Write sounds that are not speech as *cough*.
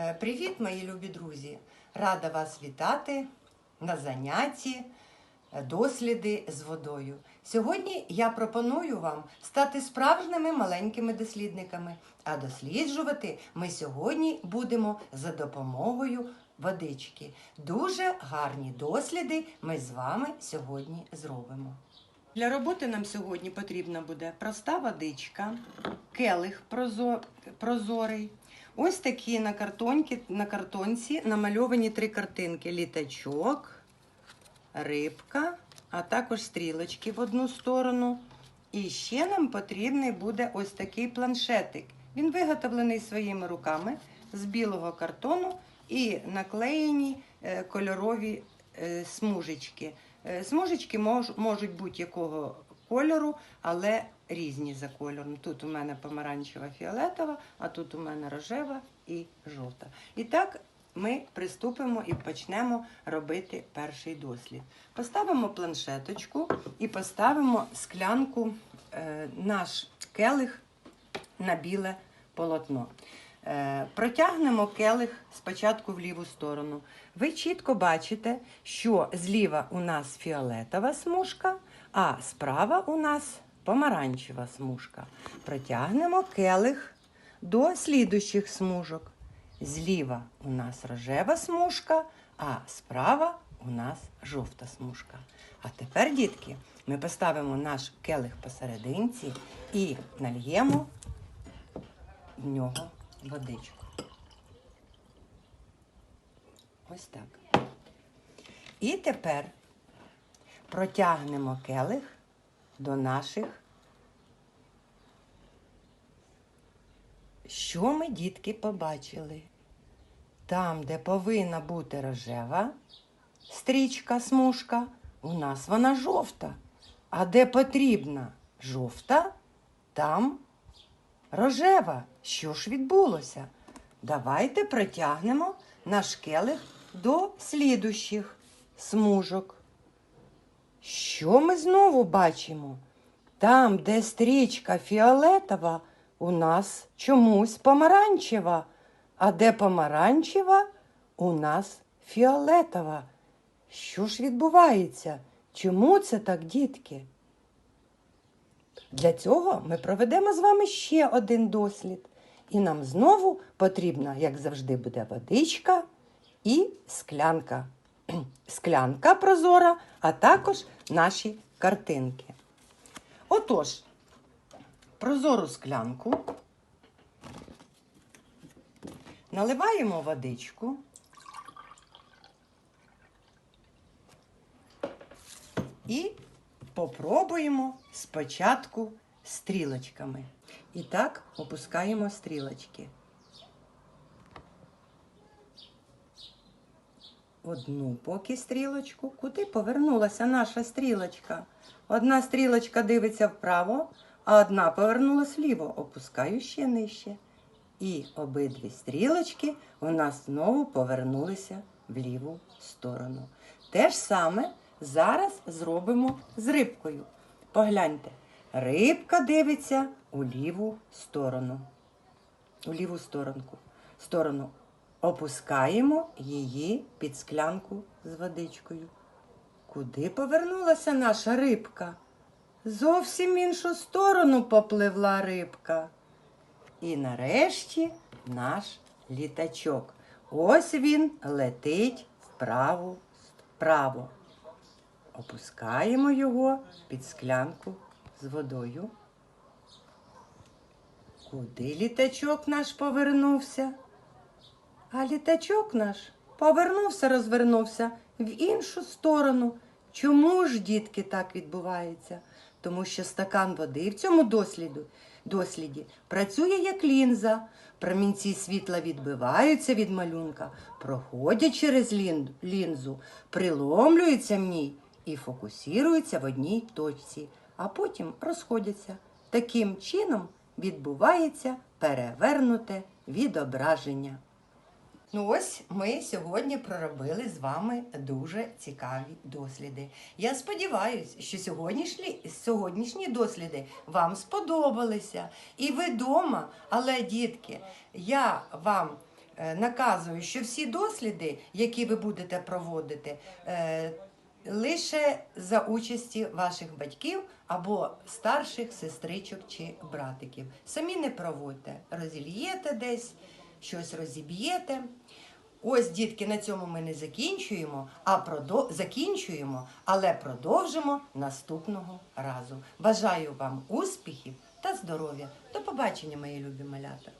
Е, Привіт, мої любі друзі! Рада вас вітати на занятті е, досліди з водою. Сьогодні я пропоную вам стати справжніми маленькими дослідниками, а досліджувати ми сьогодні будемо за допомогою водички. Дуже гарні досліди ми з вами сьогодні зробимо. Для роботи нам сьогодні потрібна буде проста водичка, келих прозо- прозорий. Ось такі на, картонці, на картонці намальовані три картинки: літачок, рибка, а також стрілочки в одну сторону. І ще нам потрібний буде ось такий планшетик. Він виготовлений своїми руками з білого картону і наклеєні е, кольорові е, смужечки. Е, Смужечки мож, можуть будь-якого кольору, але різні за кольором. Тут у мене помаранчева фіолетова, а тут у мене рожева і жовта. І так ми приступимо і почнемо робити перший дослід. Поставимо планшеточку і поставимо склянку, е, наш келих на біле полотно. Е, Протягнемо келих спочатку в ліву сторону. Ви чітко бачите, що зліва у нас фіолетова смужка, а справа у нас помаранчева смужка. Протягнемо келих до слідущих смужок. Зліва у нас рожева смужка, а справа у нас жовта смужка. А тепер, дітки, ми поставимо наш келих посерединці і нальємо в нього водичку. Ось так. І тепер протягнемо келих до наших. Що ми, дітки, побачили? Там, де повинна бути рожева стрічка, смужка, у нас вона жовта. А де потрібна жовта, там рожева. Що ж відбулося? Давайте протягнемо наш келих до слідущих смужок. Що ми знову бачимо? Там, де стрічка фіолетова, у нас чомусь помаранчева, а де помаранчева, у нас фіолетова. Що ж відбувається? Чому це так, дітки? Для цього ми проведемо з вами ще один дослід. І нам знову потрібна, як завжди, буде водичка і склянка. *clears throat* Склянка прозора, а також наші картинки. Отож, прозору склянку наливаємо водичку. І попробуємо спочатку стрілочками. І так опускаємо стрілочки. Одну поки стрілочку. Куди повернулася наша стрілочка? Одна стрілочка дивиться вправо, а одна повернулась вліво. Опускаю ще нижче. І обидві стрілочки у нас знову повернулися в ліву сторону. Те ж саме зараз зробимо з рибкою. Погляньте, рибка дивиться у ліву сторону. У ліву сторонку. сторону. Опускаємо її під склянку з водичкою. Куди повернулася наша рибка? Зовсім іншу сторону попливла рибка. І нарешті наш літачок. Ось він летить вправо, вправо. Опускаємо його під склянку з водою. Куди літачок наш повернувся? А літачок наш повернувся, розвернувся в іншу сторону. Чому ж, дітки, так відбувається? Тому що стакан води в цьому досліду, досліді працює як лінза. Промінці світла відбиваються від малюнка, проходять через лінзу, приломлюються в ній і фокусуються в одній точці, а потім розходяться. Таким чином відбувається перевернуте відображення. Ну ось ми сьогодні проробили з вами дуже цікаві досліди. Я сподіваюся, що сьогоднішні, сьогоднішні досліди вам сподобалися. І ви вдома, але, дітки, я вам Е, Наказую, що всі досліди, які ви будете проводити, е, лише за участі ваших батьків або старших сестричок чи братиків. Самі не проводьте, розільєте десь, щось розіб'єте. Ось, дітки, на цьому ми не закінчуємо, а продо... закінчуємо, але продовжимо наступного разу. Бажаю вам успіхів та здоров'я. До побачення, мої любі малята!